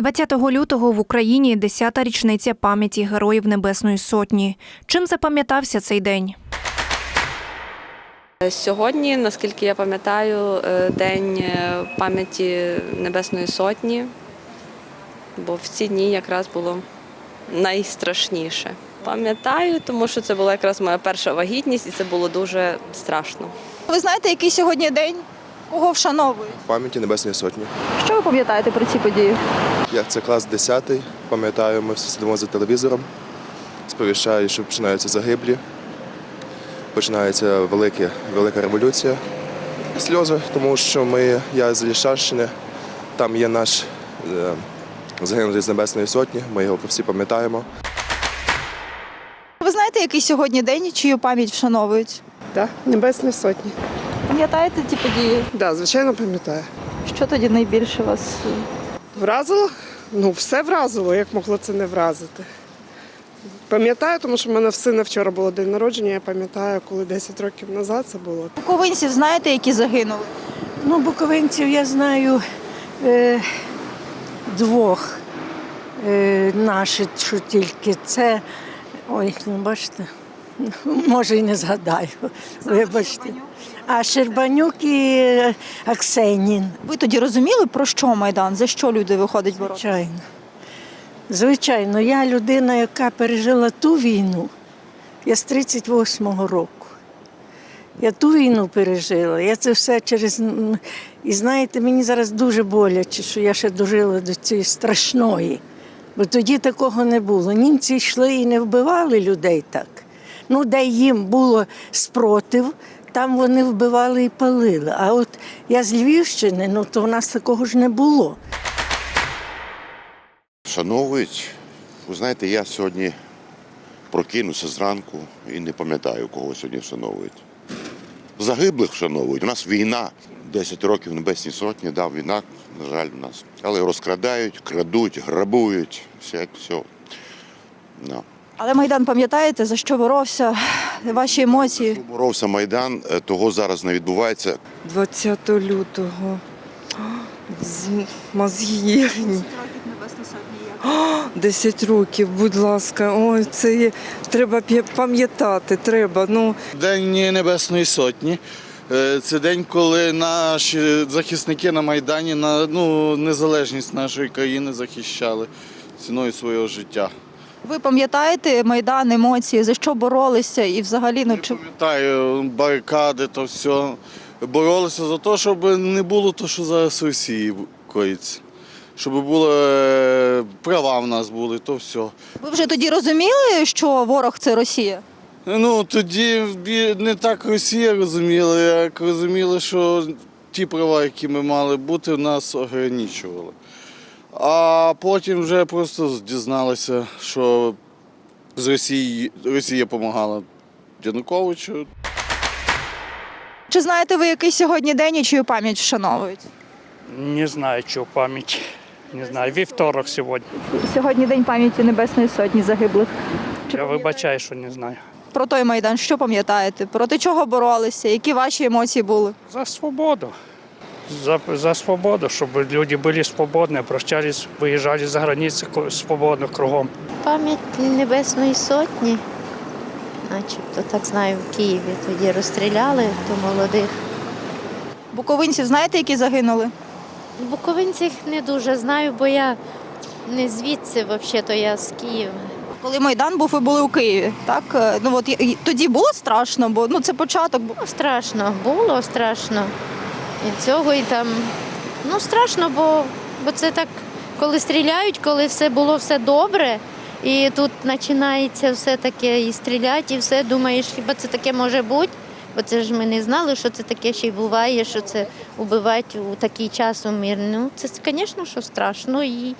20 лютого в Україні 10-та річниця пам'яті Героїв Небесної Сотні. Чим запам'ятався цей день? Сьогодні, наскільки я пам'ятаю, е, день е, пам'яті Небесної Сотні, бо в ці дні якраз було найстрашніше. Пам'ятаю, тому що це була якраз моя перша вагітність, і це було дуже страшно. Ви знаєте, який сьогодні день? Кого вшановують? пам'яті Небесної Сотні. Що ви пам'ятаєте про ці події? Я це клас 10 пам'ятаю, ми всі сидимо за телевізором, сповіщаю, що починаються загиблі, починається велике, велика революція. Сльози, тому що ми, я з Ліщанщини, там є наш е, загинулий з Небесної Сотні, ми його всі пам'ятаємо. Ви знаєте, який сьогодні день чию пам'ять вшановують? Так, Небесні сотні. Пам'ятаєте ті події? Да, звичайно, пам'ятаю. Що тоді найбільше вас? Вразило? Ну, все вразило, як могло це не вразити. Пам'ятаю, тому що в мене в сина вчора було день народження, я пам'ятаю, коли 10 років назад це було. Буковинців знаєте, які загинули? Ну, буковинців я знаю е, двох е, наші, що тільки це. Ой, ну бачите, може і не згадаю. Вибачте. А Щербанюк і е, Аксенін, Ви тоді розуміли, про що Майдан? За що люди виходять боротися? звичайно. Звичайно, я людина, яка пережила ту війну. Я з 38-го року. Я ту війну пережила. Я це все через. І знаєте, мені зараз дуже боляче, що я ще дожила до цієї страшної. Бо тоді такого не було. Німці йшли і не вбивали людей так. Ну, де їм було спротив, там вони вбивали і палили. А от я з Львівщини, ну то в нас такого ж не було. Шановують. Ви знаєте, я сьогодні прокинувся зранку і не пам'ятаю, кого сьогодні вшановують. Загиблих вшановують. У нас війна. 10 років Небесній сотні, да, війна, на жаль, у нас. Але розкрадають, крадуть, грабують, все, все. Да. Але Майдан пам'ятаєте, за що боровся? Ваші емоції? Боровся Майдан, е, того зараз не відбувається. 20 лютого. З мозги. 10 років, будь ласка. Ой, це є- треба пам'ятати. Треба. Ну День Небесної Сотні. Е, Це день, коли наші захисники на Майдані на ну, незалежність нашої країни захищали ціною свого життя. Ви пам'ятаєте Майдан, емоції, за що боролися і взагалі ну Я чи пам'ятаю барикади, то все. Боролися за те, щоб не було того, що зараз в Росії коїться. Щоб були е, права в нас були, то все. ви вже тоді розуміли, що ворог це Росія? Ну тоді не так Росія розуміла, як розуміли, що ті права, які ми мали бути, нас ограничували. А потім вже просто дізналися, що з Росії Росія допомагала Януковичу. Чи знаєте ви, який сьогодні день і чию пам'ять вшановують? Не знаю, чого пам'ять. Не знаю. Вівторок сьогодні. Сьогодні день пам'яті Небесної Сотні загиблих. Я вибачаю, що не знаю. Про той майдан, що пам'ятаєте? Проти чого боролися? Які ваші емоції були? За свободу. За, за свободу, щоб люди були свободні, обращались, виїжджали за границі свободно кругом. Пам'ять Небесної Сотні, начебто так знаю, в Києві тоді розстріляли то молодих. Буковинців знаєте, які загинули? Буковинців не дуже знаю, бо я не звідси, взагалі-то я з Києва. Коли майдан був, ви були у Києві. Так Е, ну от тоді було страшно, бо ну це початок. був. Ну, страшно, було страшно. І цього, і там. Ну, страшно, бо, бо це так, коли стріляють, коли все було все добре, і тут починається все таке і стріляти, і все, думаєш, хіба це таке може бути? Бо це ж ми не знали, що це таке ще й буває, що це убивати у такий час у мир. Ну, це, звісно, що страшно. І